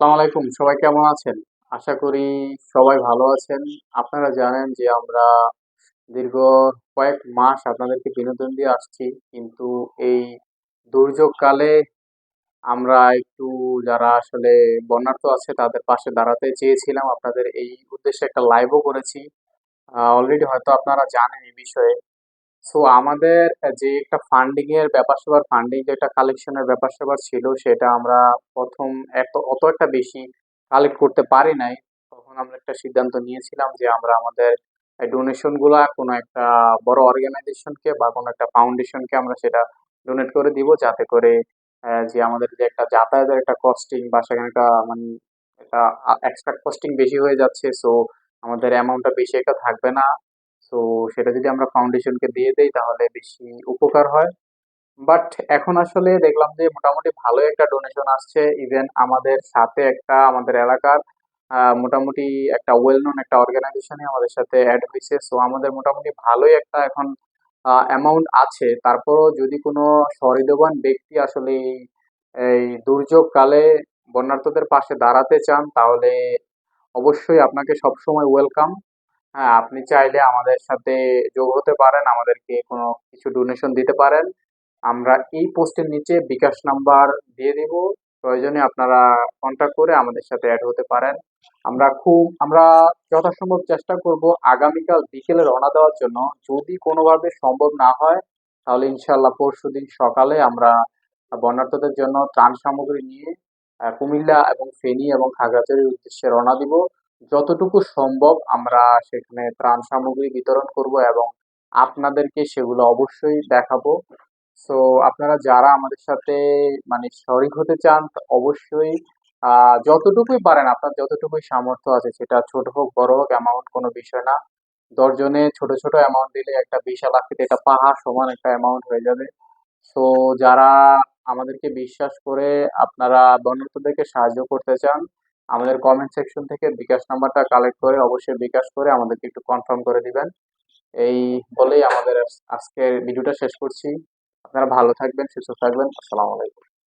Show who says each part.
Speaker 1: আসসালামু আলাইকুম, সবাই কেমন আছেন? আশা করি সবাই ভালো আছেন। আপনারা জানেন যে আমরা দীর্ঘ কয়েক মাস আপনাদেরকে বিনোদন দিয়ে আসছি, কিন্তু এই দুর্যোগকালে আমরা একটু যারা আসলে বন্যার্থ আছে, তাদের পাশে দাঁড়াতে চেয়েছিলাম। আপনাদের এই উদ্দেশ্যে একটা লাইভও করেছি। অলরেডি হয়তো আপনারা জানেন এই বিষয়ে। সো আমাদের যে একটা ফান্ডিং এর ব্যাপার স্যাপার ফান্ডিং যেটা কালেকশনের ব্যাপার স্যাপার ছিল, সেটা আমরা প্রথম এত, অত একটা বেশি কালেক্ট করতে পারি নাই। তখন আমরা একটা সিদ্ধান্ত নিয়েছিলাম যে আমরা আমাদের ডোনেশনগুলা কোনো একটা বড় অর্গানাইজেশনকে বা কোনো একটা ফাউন্ডেশনকে আমরা সেটা ডোনেট করে দিব, যাতে করে যে আমাদের যে একটা যাতায়াতের একটা কস্টিং বা সেখানে একটা মানে একটা এক্সট্রা কস্টিং বেশি হয়ে যাচ্ছে। সো আমাদের অ্যামাউন্টটা বেশি একটা থাকবে না। তো সেটা যদি আমরা ফাউন্ডেশনকে দিয়ে দেই তাহলে বেশি উপকার হয়। বাট এখন আসলে দেখলাম যে মোটামুটি ভালো একটা ডোনেশন আসছে। ইভেন আমাদের সাথে একটা, আমাদের এলাকার মোটামুটি একটা ওয়েল নোন একটা অর্গানাইজেশনে আমাদের সাথে অ্যাড হয়েছে। সো আমাদের মোটামুটি ভালোই একটা এখন অ্যামাউন্ট আছে। তারপরও যদি কোনো সহৃদয়বান ব্যক্তি আসলে এই দুর্যোগকালে বন্যার্থদের পাশে দাঁড়াতে চান, তাহলে অবশ্যই আপনাকে সবসময় ওয়েলকাম হ্যাঁ আপনি চাইলে আমাদের সাথে যোগ হতে পারেন, আমাদেরকে কোনো কিছু ডোনেশন দিতে পারেন। আমরা এই পোস্টের নিচে বিকাশ নাম্বার দিয়ে দিব। প্রয়োজনে আপনারা কন্ট্যাক্ট করে আমাদের সাথে অ্যাড হতে পারেন। আমরা খুব, আমরা যথাসম্ভব চেষ্টা করব আগামীকাল বিকেলে রওনা দেওয়ার জন্য। যদি কোনোভাবে সম্ভব না হয়, তাহলে ইনশাল্লাহ পরশুদিন সকালে আমরা বন্যার্থদের জন্য ত্রাণ সামগ্রী নিয়ে কুমিল্লা এবং ফেনী এবং খাগড়াছড়ির উদ্দেশ্যে রওনা দিব। যতটুকু সম্ভব আমরা সেখানে ত্রাণ সামগ্রী বিতরণ করব এবং আপনাদেরকে সেগুলো অবশ্যই দেখাবো। সো আপনারা যারা আমাদের সাথে মানে শরিক হতে চান, অবশ্যই যতটুকুই পারেন, আপনার যতটুকুই সামর্থ্য আছে, সেটা ছোট হোক, বড় হোক অ্যামাউন্ট কোনো বিষয় না। দশজনে ছোট ছোট অ্যামাউন্ট দিলে একটা বিশাল আকৃতি একটা পাহাড় সমান একটা অ্যামাউন্ট হয়ে যাবে। সো যারা আমাদেরকে বিশ্বাস করে আপনারা বন্যার্থদেরকে সাহায্য করতে চান আমাদের কমেন্ট সেকশন থেকে বিকাশ নাম্বারটা কালেক্ট করে অবশ্যই বিকাশ করে আমাদেরকে একটু কনফার্ম করে দিবেন। এই বলেই আমাদের আজকের ভিডিওটা শেষ করছি। আপনারা ভালো থাকবেন, সুস্থ থাকবেন। আসসালামু আলাইকুম।